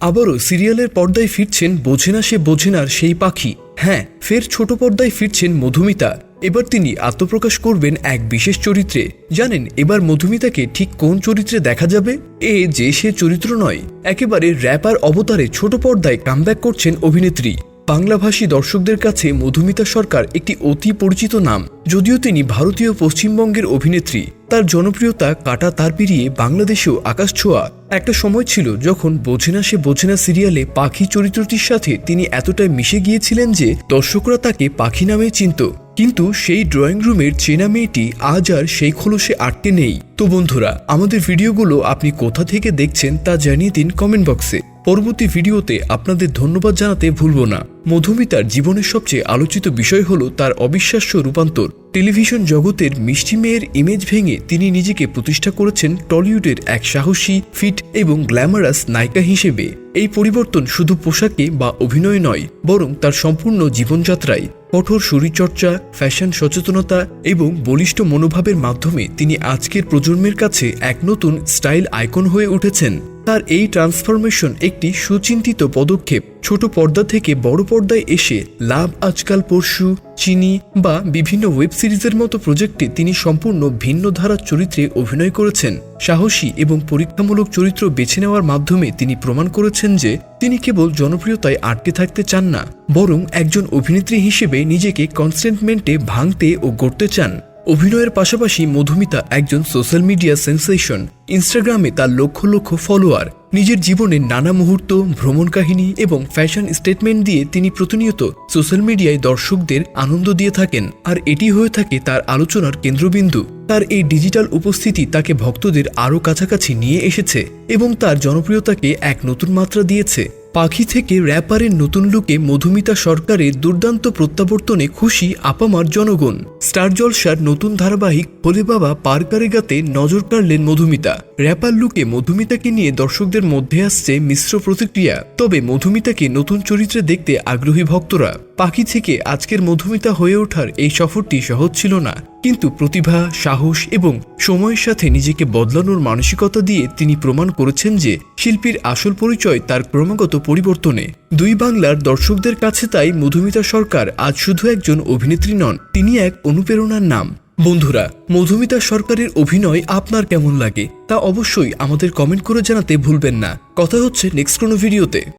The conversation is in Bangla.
আবারও সিরিয়ালের পর্দায় ফিরছেন বোঝে না সে বোঝেনার সেই পাখি। হ্যাঁ ফের ছোট পর্দায় ফিরছেন মধুমিতা। এবার তিনি আত্মপ্রকাশ করবেন এক বিশেষ চরিত্রে। জানেন, এবার মধুমিতাকে ঠিক কোন চরিত্রে দেখা যাবে? এ যে সে চরিত্র নয়, একেবারে র্যাপার অবতারে ছোট পর্দায় কামব্যাক করছেন অভিনেত্রী। বাংলাভাষী দর্শকদের কাছে মধুমিতা সরকার একটি অতি পরিচিত নাম। যদিও তিনি ভারতীয় পশ্চিমবঙ্গের অভিনেত্রী, তার জনপ্রিয়তা কাটা তার পেরিয়ে বাংলাদেশেও আকাশ ছোঁয়া। একটা সময় ছিল যখন বোঝে না সে বোঝে না সিরিয়ালে পাখি চরিত্রটির সাথে তিনি এতটাই মিশে গিয়েছিলেন যে দর্শকরা তাকে পাখি নামে চিনত। কিন্তু সেই ড্রয়িং রুমের চেনা মেয়েটি আজ আর সেই খোলসে আটকে নেই। তো বন্ধুরা, আমাদের ভিডিওগুলো আপনি কোথা থেকে দেখছেন তা জানিয়ে দিন কমেন্ট বক্সে। পরবর্তী ভিডিওতে আপনাদের ধন্যবাদ জানাতে ভুলব না। মধুমিতার জীবনের সবচেয়ে আলোচিত বিষয় হল তার অবিশ্বাস্য রূপান্তর। টেলিভিশন জগতের মিষ্টি মেয়ের ইমেজ ভেঙে তিনি নিজেকে প্রতিষ্ঠা করেছেন টলিউডের এক সাহসী ফিট এবং গ্ল্যামারাস নায়িকা হিসেবে। এই পরিবর্তন শুধু পোশাকে বা অভিনয় নয়, বরং তার সম্পূর্ণ জীবনযাত্রায়। কঠোর শরীরচর্চা ফ্যাশন সচেতনতা এবং বলিষ্ঠ মনোভাবের মাধ্যমে তিনি আজকের প্রজন্মের কাছে এক নতুন স্টাইল আইকন হয়ে উঠেছেন। তার এই ট্রান্সফরমেশন একটি সুচিন্তিত পদক্ষেপ। ছোট পর্দা থেকে বড় পর্দায় এসে লাভ আজকাল পরশু, চিনি বা বিভিন্ন ওয়েব সিরিজের মতো প্রজেক্টে তিনি সম্পূর্ণ ভিন্ন ধারার চরিত্রে অভিনয় করেছেন। সাহসী এবং পরীক্ষামূলক চরিত্র বেছে নেওয়ার মাধ্যমে তিনি প্রমাণ করেছেন যে তিনি কেবল জনপ্রিয়তায় আটকে থাকতে চান না, বরং একজন অভিনেত্রী হিসেবে নিজেকে কনস্টেন্টমেন্টে ভাঙতে ও গড়তে চান। অভিনয়ের পাশাপাশি মধুমিতা একজন সোশ্যাল মিডিয়া সেন্সেশন ইনস্টাগ্রামে তার লক্ষ লক্ষ ফলোয়ার নিজের জীবনের নানা মুহূর্ত, ভ্রমণ কাহিনী এবং ফ্যাশন স্টেটমেন্ট দিয়ে তিনি প্রতিনিয়ত সোশ্যাল মিডিয়ায় দর্শকদের আনন্দ দিয়ে থাকেন। আর এটি হয়ে থাকে তার আলোচনার কেন্দ্রবিন্দু। তার এই ডিজিটাল উপস্থিতি তাকে ভক্তদের আরও কাছাকাছি নিয়ে এসেছে এবং তার জনপ্রিয়তাকে এক নতুন মাত্রা দিয়েছে। পাখি থেকে র্যাপারের নতুন লুকে মধুমিতা সরকারের দুর্দান্ত প্রত্যাবর্তনে খুশি আপামার জনগণ। স্টার জলসার নতুন ধারাবাহিক ভোলে বাবা পারকারেগাতে নজর কাড়লেন মধুমিতা। র্যাপার লুকে মধুমিতাকে নিয়ে দর্শকদের মধ্যে আসছে মিশ্র প্রতিক্রিয়া। তবে মধুমিতাকে নতুন চরিত্রে দেখতে আগ্রহী ভক্তরা। পাখি থেকে আজকের মধুমিতা হয়ে ওঠার এই সফরটি সহজ ছিল না। কিন্তু প্রতিভা, সাহস এবং সময়ের সাথে নিজেকে বদলানোর মানসিকতা দিয়ে তিনি প্রমাণ করেছেন যে শিল্পীর আসল পরিচয় তার ক্রমাগত পরিবর্তনে। দুই বাংলার দর্শকদের কাছে তাই মধুমিতা সরকার আজ শুধু একজন অভিনেত্রী নন, তিনি এক অনুপ্রেরণার নাম। বন্ধুরা, মধুমিতা সরকারের অভিনয় আপনার কেমন লাগে? তা অবশ্যই আমাদের কমেন্ট করে জানাতে ভুলবেন না। কথা হচ্ছে নেক্সট কোনো ভিডিওতে